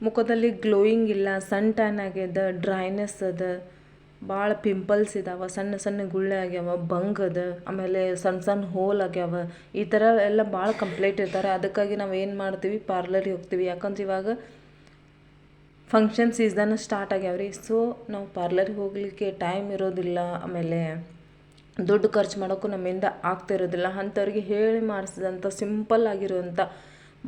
ಮುಖದಲ್ಲಿ ಗ್ಲೋಯಿಂಗ್ ಇಲ್ಲ ಸನ್ ಟ್ಯಾನ್ ಆಗ್ಯದ ಡ್ರೈನೆಸ್ ಅದ ಭಾಳ ಪಿಂಪಲ್ಸ್ ಇದಾವೆ, ಸಣ್ಣ ಸಣ್ಣ ಗುಳ್ಳೆ ಆಗ್ಯಾವ ಬಂಗ್ ಅದ, ಆಮೇಲೆ ಸಣ್ಣ ಸಣ್ಣ ಹೋಲ್ ಆಗ್ಯಾವ. ಈ ಥರ ಎಲ್ಲ ಭಾಳ ಕಂಪ್ಲೇಂಟ್ ಇರ್ತಾರೆ. ಅದಕ್ಕಾಗಿ ನಾವು ಏನು ಮಾಡ್ತೀವಿ? ಪಾರ್ಲರಿಗೆ ಹೋಗ್ತೀವಿ. ಯಾಕಂದ್ರೆ ಇವಾಗ ಫಂಕ್ಷನ್ ಸೀಸನ್ ಸ್ಟಾರ್ಟ್ ಆಗ್ಯಾವ ರೀ ಸೊ ನಾವು ಪಾರ್ಲರಿಗೆ ಹೋಗಲಿಕ್ಕೆ ಟೈಮ್ ಇರೋದಿಲ್ಲ. ಆಮೇಲೆ ದುಡ್ಡು ಖರ್ಚು ಮಾಡೋಕ್ಕೂ ನಮ್ಮಿಂದ ಆಗ್ತಿರೋದಿಲ್ಲ. ಅಂಥವ್ರಿಗೆ ಹೇಳಿ ಮಾಡಿಸಿದಂಥ ಸಿಂಪಲ್ ಆಗಿರುವಂಥ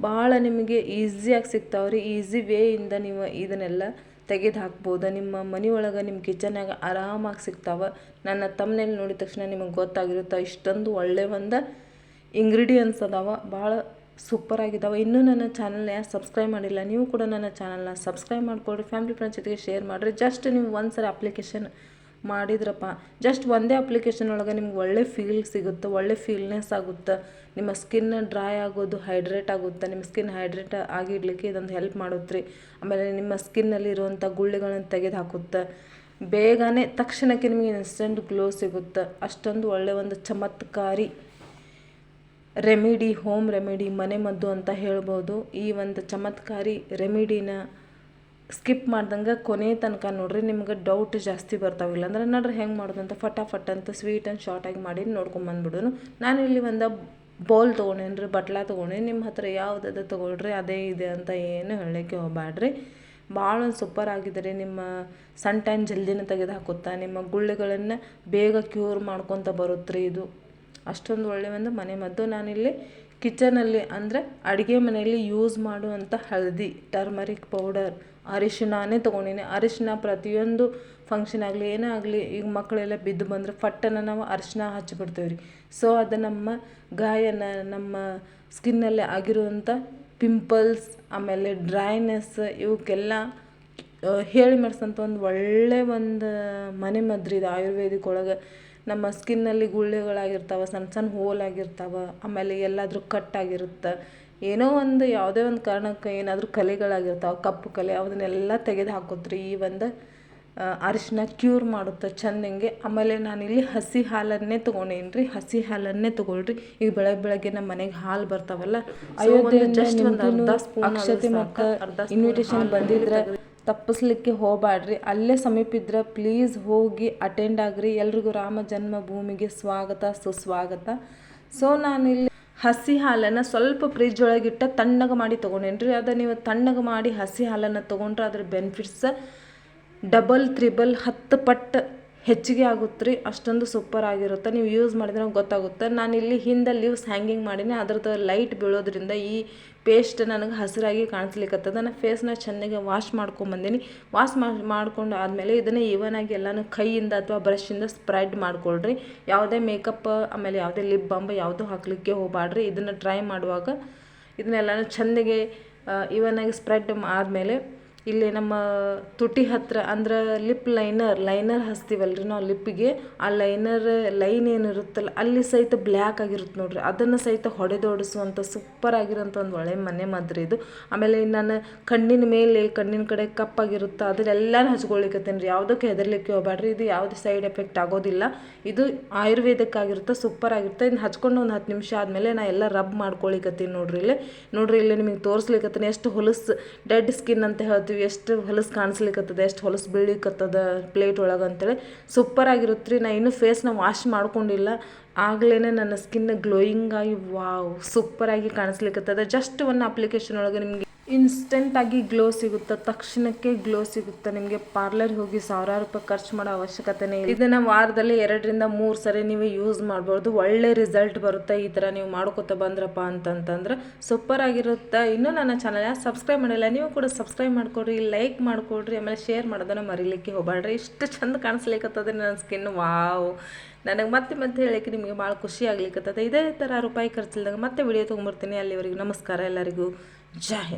ಭಾಳ ನಿಮಗೆ ಈಸಿಯಾಗಿ ಸಿಗ್ತಾವೆ ರೀ ಈಸಿ ವೇಯಿಂದ ನೀವು ಇದನ್ನೆಲ್ಲ ತೆಗೆದು ಹಾಕ್ಬೋದು ನಿಮ್ಮ ಮನೆ ಒಳಗೆ, ನಿಮ್ಮ ಕಿಚನ್ಯಾಗ ಆರಾಮಾಗಿ ಸಿಗ್ತಾವೆ. ನನ್ನ ತಮ್ಮನೇಲಿ ನೋಡಿದ ತಕ್ಷಣ ನಿಮಗೆ ಗೊತ್ತಾಗಿರುತ್ತೆ. ಇಷ್ಟೊಂದು ಒಳ್ಳೆ ಒಂದು ಇಂಗ್ರೀಡಿಯೆಂಟ್ಸ್ ಅದಾವೆ. ಭಾಳ ಸೂಪರ್ ಆಗಿದ್ದಾವೆ ಇನ್ನೂ ನನ್ನ ಚಾನಲ್ನ ಯಾರು ಸಬ್ಸ್ಕ್ರೈಬ್ ಮಾಡಿಲ್ಲ, ನೀವು ಕೂಡ ನನ್ನ ಚಾನಲ್ನ ಸಬ್ಸ್ಕ್ರೈಬ್ ಮಾಡಿಕೊಡ್ರಿ ಫ್ಯಾಮಿಲಿ ಫ್ರೆಂಡ್ಸ್ ಜೊತೆಗೆ ಶೇರ್ ಮಾಡಿರಿ. ಜಸ್ಟ್ ನೀವು ಒಂದು ಸರಿ ಅಪ್ಲಿಕೇಶನ್ ಮಾಡಿದ್ರಪ್ಪ. ಜಸ್ಟ್ ಒಂದೇ ಅಪ್ಲಿಕೇಶನ್ ಒಳಗೆ ನಿಮ್ಗೆ ಒಳ್ಳೆ ಫೀಲ್ ಸಿಗುತ್ತೆ, ಒಳ್ಳೆ ಫೀಲ್ನೆಸ್ ಆಗುತ್ತೆ. ನಿಮ್ಮ ಸ್ಕಿನ್ ಡ್ರೈ ಆಗೋದು ಹೈಡ್ರೇಟ್ ಆಗುತ್ತೆ. ನಿಮ್ಮ ಸ್ಕಿನ್ ಹೈಡ್ರೇಟ್ ಆಗಿರ್ಲಿಕ್ಕೆ ಇದೊಂದು ಹೆಲ್ಪ್ ಮಾಡುತ್ತೆ ರೀ. ಆಮೇಲೆ ನಿಮ್ಮ ಸ್ಕಿನ್ನಲ್ಲಿ ಇರುವಂಥ ಗುಳ್ಳೆಗಳನ್ನು ತೆಗೆದು ಹಾಕುತ್ತೆ ಬೇಗನೆ ತಕ್ಷಣಕ್ಕೆ ನಿಮಗೆ ಇನ್ಸ್ಟೆಂಟ್ ಗ್ಲೋ ಸಿಗುತ್ತೆ. ಅಷ್ಟೊಂದು ಒಳ್ಳೆ ಒಂದು ಚಮತ್ಕಾರಿ ರೆಮಿಡಿ ಹೋಮ್ ರೆಮಿಡಿ ಮನೆ ಮದ್ದು ಅಂತ ಹೇಳ್ಬೋದು. ಈ ಒಂದು ಚಮತ್ಕಾರಿ ರೆಮಿಡಿನ ಸ್ಕಿಪ್ ಮಾಡ್ದಂಗೆ ಕೊನೆ ತನಕ ನೋಡ್ರಿ, ನಿಮ್ಗೆ ಡೌಟ್ ಜಾಸ್ತಿ ಬರ್ತಾವಿಲ್ಲ ಅಂದ್ರೆ ನೋಡ್ರಿ ಹೆಂಗೆ ಮಾಡೋದು ಅಂತ ಫಟಾಫಟ್ ಅಂತ ಸ್ವೀಟ್ ಆ್ಯಂಡ್ ಶಾರ್ಟಾಗಿ ಮಾಡಿ ನೋಡ್ಕೊಂಬಂದ್ಬಿಡೋನು ನಾನು ಇಲ್ಲಿ ಒಂದು ಬೌಲ್ ತೊಗೊಂಡೇನಿ ರೀ ಬಟ್ಲ ತೊಗೊಂಡೇನಿ ನಿಮ್ಮ ಹತ್ರ ಯಾವುದದ ತೊಗೊಳ್ರಿ, ಅದೇ ಇದೆ ಅಂತ ಏನು ಹೇಳೋಕ್ಕೆ ಹೋಗಬೇಡ್ರಿ ಭಾಳ ಒಂದು ಸೂಪರ್ ಆಗಿದೆ ರೀ, ನಿಮ್ಮ ಸನ್ ಟೈಮ್ ಜಲ್ದಿನ ತೆಗೆದು ಹಾಕುತ್ತಾ, ನಿಮ್ಮ ಗುಳ್ಳೆಗಳನ್ನು ಬೇಗ ಕ್ಯೂರ್ ಮಾಡ್ಕೊತ ಬರುತ್ತೆ ಇದು. ಅಷ್ಟೊಂದು ಒಳ್ಳೆಯ ಒಂದು ಮನೆ. ಮದ್ದು ನಾನಿಲ್ಲಿ ಕಿಚನಲ್ಲಿ ಅಂದರೆ ಅಡುಗೆ ಮನೆಯಲ್ಲಿ ಯೂಸ್ ಮಾಡುವಂಥ ಹಳದಿ ಟರ್ಮರಿಕ್ ಪೌಡರ್ ಅರಿಶಿಣನೇ ತೊಗೊಂಡಿನಿ. ಅರಿಶಿಣ ಪ್ರತಿಯೊಂದು ಫಂಕ್ಷನ್ ಆಗಲಿ, ಏನೇ ಆಗಲಿ, ಈಗ ಮಕ್ಕಳೆಲ್ಲ ಬಿದ್ದು ಬಂದರೆ ಫಟ್ಟನ್ನು ನಾವು ಅರಿಶಿಣ ಹಚ್ಚಿಬಿಡ್ತೇವೆ ರೀ ಸೊ ಅದು ನಮ್ಮ ಗಾಯನ, ನಮ್ಮ ಸ್ಕಿನ್ನಲ್ಲಿ ಆಗಿರುವಂಥ ಪಿಂಪಲ್ಸ್ ಆಮೇಲೆ ಡ್ರೈನೆಸ್ ಇವಕ್ಕೆಲ್ಲ ಹೇಳಿ ಮಾಡಿಸಂಥ ಒಂದು ಒಳ್ಳೆಯ ಒಂದು ಮನೆ ಮದ್ರಿ ಇದು ಆಯುರ್ವೇದಿಕ್ ಒಳಗೆ. ನಮ್ಮ ಸ್ಕಿನ್ನಲ್ಲಿ ಗುಳ್ಳೆಗಳಾಗಿರ್ತಾವೆ, ಸಣ್ಣ ಸಣ್ಣ ಹೋಲ್ ಆಗಿರ್ತಾವೆ ಆಮೇಲೆ ಎಲ್ಲಾದರೂ ಕಟ್ಟಾಗಿರುತ್ತೆ ಏನೋ ಒಂದು ಯಾವುದೇ ಒಂದು ಕಾರಣಕ್ಕೆ ಏನಾದರೂ ಕಲೆಗಳಾಗಿರ್ತಾವೆ ಕಪ್ಪು ಕಲೆ ಅವನ್ನೆಲ್ಲ ತೆಗೆದು ಹಾಕೋತ್ರಿ. ಈ ಒಂದು ಅರಿಶಿನ ಕ್ಯೂರ್ ಮಾಡುತ್ತೆ ಚಂದಂಗೆ ಆಮೇಲೆ ನಾನಿಲ್ಲಿ ಹಸಿ ಹಾಲನ್ನೇ ತೊಗೊಂಡೇನಿ ರೀ ಹಸಿ ಹಾಲನ್ನೇ ತೊಗೊಳ್ರಿ. ಈಗ ಬೆಳಗ್ಗೆ ಬೆಳಗ್ಗೆ ನಮ್ಮ ಮನೆಗೆ ಹಾಲು ಬರ್ತಾವಲ್ಲ ಜಸ್ಟ್ ಒಂದು ಅರ್ಧ ಸ್ಪೂನ್ ಅಕ್ಷತೆ ಮಕ್ಕ ಇನ್ವಿಟೇಷನ್ ಬಂದಿದ್ರೆ ತಪ್ಪಿಸ್ಲಿಕ್ಕೆ ಹೋಗಬೇಡ್ರಿ ಅಲ್ಲೇ ಸಮೀಪ ಇದ್ರೆ ಪ್ಲೀಸ್ ಹೋಗಿ ಅಟೆಂಡ್ ಆಗ್ರಿ. ಎಲ್ರಿಗೂ ರಾಮ ಜನ್ಮಭೂಮಿಗೆ ಸ್ವಾಗತ ಸುಸ್ವಾಗತ. ಸೊ ನಾನಿಲ್ಲಿ ಹಸಿ ಹಾಲನ್ನು ಸ್ವಲ್ಪ ಫ್ರಿಜ್ ಒಳಗಿಟ್ಟ ತಣ್ಣಗೆ ಮಾಡಿ ತೊಗೊಂಡೇನ್ರಿ? ಅದು ನೀವು ತಣ್ಣಗೆ ಮಾಡಿ ಹಸಿ ಹಾಲನ್ನು ತೊಗೊಂಡ್ರೆ ಅದ್ರ ಬೆನಿಫಿಟ್ಸ್ ಡಬಲ್ ತ್ರಿಬಲ್ ಹತ್ತು ಪಟ್ಟು ಹೆಚ್ಚಿಗೆ ಆಗುತ್ತೆ ರೀ ಅಷ್ಟೊಂದು ಸೂಪರ್ ಆಗಿರುತ್ತೆ. ನೀವು ಯೂಸ್ ಮಾಡಿದ್ರೆ ಗೊತ್ತಾಗುತ್ತೆ. ನಾನು ಇಲ್ಲಿ ಹಿಂದೆ ಲೀವ್ಸ್ ಹ್ಯಾಂಗಿಂಗ್ ಮಾಡೀನಿ. ಅದ್ರದ್ದು ಲೈಟ್ ಬೀಳೋದ್ರಿಂದ ಈ ಪೇಸ್ಟ್ ನನಗೆ ಹಸಿರಾಗಿ ಕಾಣಿಸ್ಲಿಕ್ಕತ್ತದ ನಾನು ಫೇಸ್ನ ಚೆನ್ನಾಗಿ ವಾಶ್ ಮಾಡ್ಕೊಂಬಂದೀನಿ ವಾಶ್ ಮಾಡ್ಕೊಂಡು ಆದಮೇಲೆ ಇದನ್ನು ಆಗಿ ಎಲ್ಲನೂ ಕೈಯಿಂದ ಅಥವಾ ಬ್ರಷಿಂದ ಸ್ಪ್ರೆಡ್ ಮಾಡ್ಕೊಳ್ರಿ. ಯಾವುದೇ ಮೇಕಪ್ ಆಮೇಲೆ ಯಾವುದೇ ಲಿಪ್ ಬಾಂಬ್ ಯಾವುದೂ ಹಾಕಲಿಕ್ಕೆ ಹೋಗಬಾಡ್ರಿ ಇದನ್ನು ಟ್ರೈ ಮಾಡುವಾಗ ಇದನ್ನೆಲ್ಲನೂ ಈವನ್ ಆಗಿ ಸ್ಪ್ರೆಡ್ ಆದಮೇಲೆ ಇಲ್ಲಿ ನಮ್ಮ ತುಟಿ ಹತ್ತಿರ ಅಂದ್ರೆ ಲಿಪ್ ಲೈನರ್ ಲೈನರ್ ಹಚ್ತೀವಲ್ರಿ ನಾವು ಲಿಪ್ಪಿಗೆ. ಆ ಲೈನರ್ ಲೈನ್ ಏನಿರುತ್ತಲ್ಲ ಅಲ್ಲಿ ಸಹಿತ ಬ್ಲ್ಯಾಕ್ ಆಗಿರುತ್ತೆ ನೋಡ್ರಿ. ಅದನ್ನು ಸಹಿತ ಹೊಡೆದೋಡಿಸುವಂಥ ಸೂಪರ್ ಆಗಿರೋಂಥ ಒಂದು ಒಳ್ಳೆ ಮನೆ ಮದ್ರಿ ಇದು. ಆಮೇಲೆ ನಾನು ಕಣ್ಣಿನ ಮೇಲೆ, ಕಣ್ಣಿನ ಕಡೆ ಕಪ್ಪಾಗಿರುತ್ತೆ ಅದನ್ನೆಲ್ಲನೂ ಹಚ್ಕೊಳಿಕತ್ತೇನೆ ರೀ ಯಾವುದಕ್ಕೆ ಹೆದರ್ಲಿಕ್ಕೆ ಹೋಗ್ಬೇಡ್ರಿ ಇದು ಯಾವುದೇ ಸೈಡ್ ಎಫೆಕ್ಟ್ ಆಗೋದಿಲ್ಲ. ಇದು ಆಯುರ್ವೇದಕ್ಕಾಗಿರುತ್ತೆ, ಸೂಪರ್ ಆಗಿರುತ್ತೆ. ಇದನ್ನ ಹಚ್ಕೊಂಡು ಒಂದು ಹತ್ತು ನಿಮಿಷ ಆದಮೇಲೆ ನಾ ಎಲ್ಲ ರಬ್ ಮಾಡ್ಕೊಳಿಕತ್ತೀನಿ ನೋಡ್ರಿ ಇಲ್ಲಿ. ನೋಡ್ರಿ ಇಲ್ಲಿ ನಿಮಗೆ ತೋರಿಸ್ಲಿಕ್ಕತ್ತೀನಿ ಎಷ್ಟು ಹೊಲಸು, ಡೆಡ್ ಸ್ಕಿನ್ ಅಂತ ಹೇಳ್ತೀವಿ. ಎಷ್ಟು ಹೊಲಸು ಕಾಣಿಸ್ಲಿಕ್ಕತ್ತದ ಎಷ್ಟು ಹೊಲಸು ಬೀಳಿಕತ್ತದ ಪ್ಲೇಟ್ ಒಳಗೆ ಅಂತೇಳಿ. ಸೂಪರ್ ಆಗಿರುತ್ತೆ ರೀ ನಾ ಇನ್ನೂ ಫೇಸ್ನ ವಾಶ್ ಮಾಡ್ಕೊಂಡಿಲ್ಲ. ಆಗ್ಲೇ ನನ್ನ ಸ್ಕಿನ್ ಗ್ಲೋಯಿಂಗ್ ಆಗಿ ವಾವ್ ಸೂಪರಾಗಿ ಕಾಣಿಸ್ಲಿಕ್ಕತ್ತದ ಜಸ್ಟ್ ಒಂದು ಅಪ್ಲಿಕೇಶನ್ ಒಳಗೆ ನಿಮಗೆ ಇನ್ಸ್ಟೆಂಟಾಗಿ ಗ್ಲೋ ಸಿಗುತ್ತೆ, ತಕ್ಷಣಕ್ಕೆ ಗ್ಲೋ ಸಿಗುತ್ತೆ, ನಿಮಗೆ ಪಾರ್ಲರ್ಗೆ ಹೋಗಿ ಸಾವಿರಾರು ರೂಪಾಯಿ ಖರ್ಚು ಮಾಡೋ ಅವಶ್ಯಕತೆನೇ ಇಲ್ಲ. ಇದನ್ನು ವಾರದಲ್ಲಿ ಎರಡರಿಂದ ಮೂರು ಸರಿ ನೀವು ಯೂಸ್ ಮಾಡ್ಬೋದು. ಒಳ್ಳೆ ರಿಸಲ್ಟ್ ಬರುತ್ತೆ ಈ ಥರ ನೀವು ಮಾಡ್ಕೊತ ಬಂದ್ರಪ್ಪ ಅಂತಂತಂದ್ರೆ ಸೂಪರ್ ಆಗಿರುತ್ತೆ. ಇನ್ನೂ ನನ್ನ ಚಾನಲ್ ಯಾರು ಸಬ್ಸ್ಕ್ರೈಬ್ ಮಾಡಿಲ್ಲ, ನೀವು ಕೂಡ ಸಬ್ಸ್ಕ್ರೈಬ್ ಮಾಡ್ಕೊಡ್ರಿ ಲೈಕ್ ಮಾಡ್ಕೊಡ್ರಿ, ಆಮೇಲೆ ಶೇರ್ ಮಾಡೋದನ್ನು ಮರಿಲಿಕ್ಕೆ ಹೋಗಬೇಡ್ರಿ ಇಷ್ಟು ಚಂದ ಕಾಣಿಸ್ಲಿಕ್ಕತ್ತದ ನನ್ನ ಸ್ಕಿನ್ ವಾವ್ ನನಗೆ ಮತ್ತೆ ಮತ್ತೆ ಹೇಳಕ್ಕೆ ನಿಮಗೆ ಭಾಳ ಖುಷಿ ಆಗ್ಲಿಕ್ಕತ್ತದೆ ಇದೇ ಥರ ರೂಪಾಯಿ ಖರ್ಚಿಲ್ದಾಗ ಮತ್ತೆ ವಿಡಿಯೋ ತೊಗೊಂಬರ್ತೀನಿ ಅಲ್ಲಿವರೆಗೂ ನಮಸ್ಕಾರ ಎಲ್ಲರಿಗೂ. ಜೈ